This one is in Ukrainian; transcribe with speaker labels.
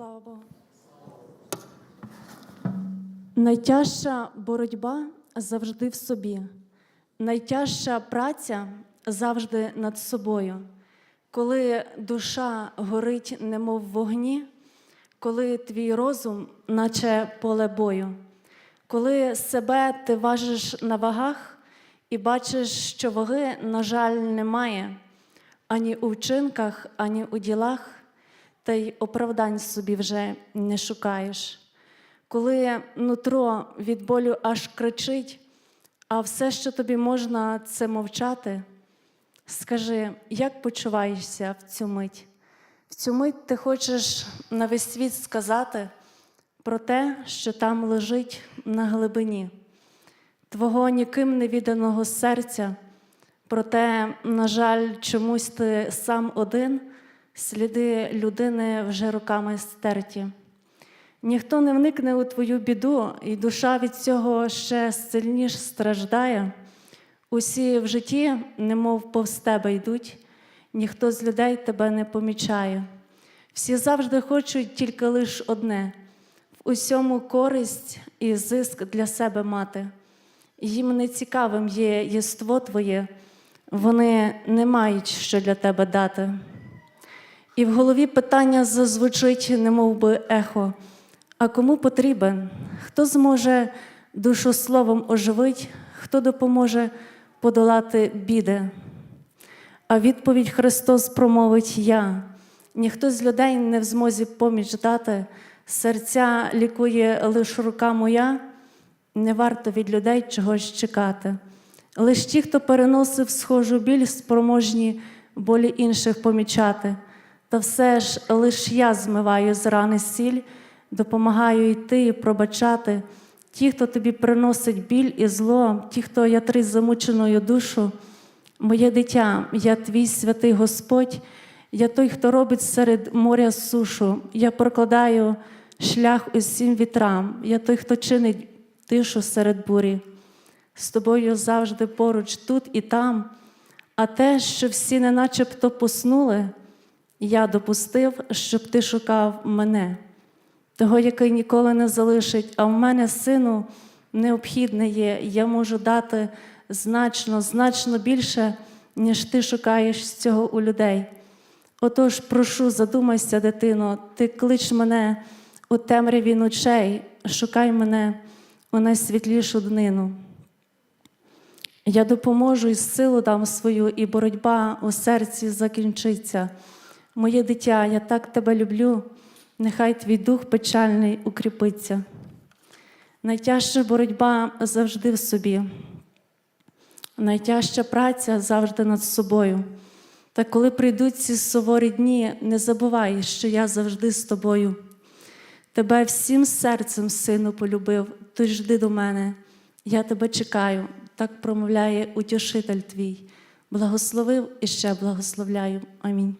Speaker 1: Слава Богу. Найтяжча боротьба завжди в собі. Найтяжча праця завжди над собою. Коли душа горить, немов вогні, коли твій розум, наче поле бою, коли себе ти важиш на вагах і бачиш, що ваги, на жаль, немає ані у вчинках, ані у ділах, та й оправдань собі вже не шукаєш. Коли нутро від болю аж кричить, а все, що тобі можна, це мовчати, скажи, як почуваєшся в цю мить? В цю мить ти хочеш на весь світ сказати про те, що там лежить на глибині твого ніким не відданого серця. Проте, на жаль, чомусь ти сам один, сліди людини вже руками стерті. Ніхто не вникне у твою біду, і душа від цього ще сильніш страждає. Усі в житті, немов повз тебе йдуть, ніхто з людей тебе не помічає. Всі завжди хочуть тільки лиш одне в усьому користь і зиск для себе мати. Їм не цікавим є єство твоє, вони не мають що для тебе дати. І в голові питання зазвучить, немов би ехо. А кому потрібен? Хто зможе душу словом оживить, хто допоможе подолати біди? А відповідь Христос промовить я. Ніхто з людей не в змозі поміч дати, серця лікує лише рука моя, не варто від людей чогось чекати. Лиш ті, хто переносив схожу біль, спроможні болі інших помічати. Та все ж лиш я змиваю з рани сіль, допомагаю йти і пробачати. Ті, хто тобі приносить біль і зло, ті, хто ятрить замученою душу, моє дитя, я твій святий Господь, я той, хто робить серед моря сушу, я прокладаю шлях усім вітрам, я той, хто чинить тишу серед бурі. З тобою завжди поруч тут і там, а те, що всі не начебто поснули, я допустив, щоб ти шукав мене, того, який ніколи не залишить, а в мене, сину, необхідне є, я можу дати значно, значно більше, ніж ти шукаєш цього у людей. Отож, прошу, задумайся, дитино, ти клич мене у темряві ночей, шукай мене у найсвітлішу днину. Я допоможу і силу дам свою, і боротьба у серці закінчиться. Моє дитя, я так тебе люблю, нехай твій дух печальний укріпиться. Найтяжча боротьба завжди в собі, найтяжча праця завжди над собою. Та коли прийдуть ці суворі дні, не забувай, що я завжди з тобою. Тебе всім серцем, сину, полюбив, ти жди до мене, я тебе чекаю, так промовляє утішитель твій. Благословив і ще благословляю. Амінь.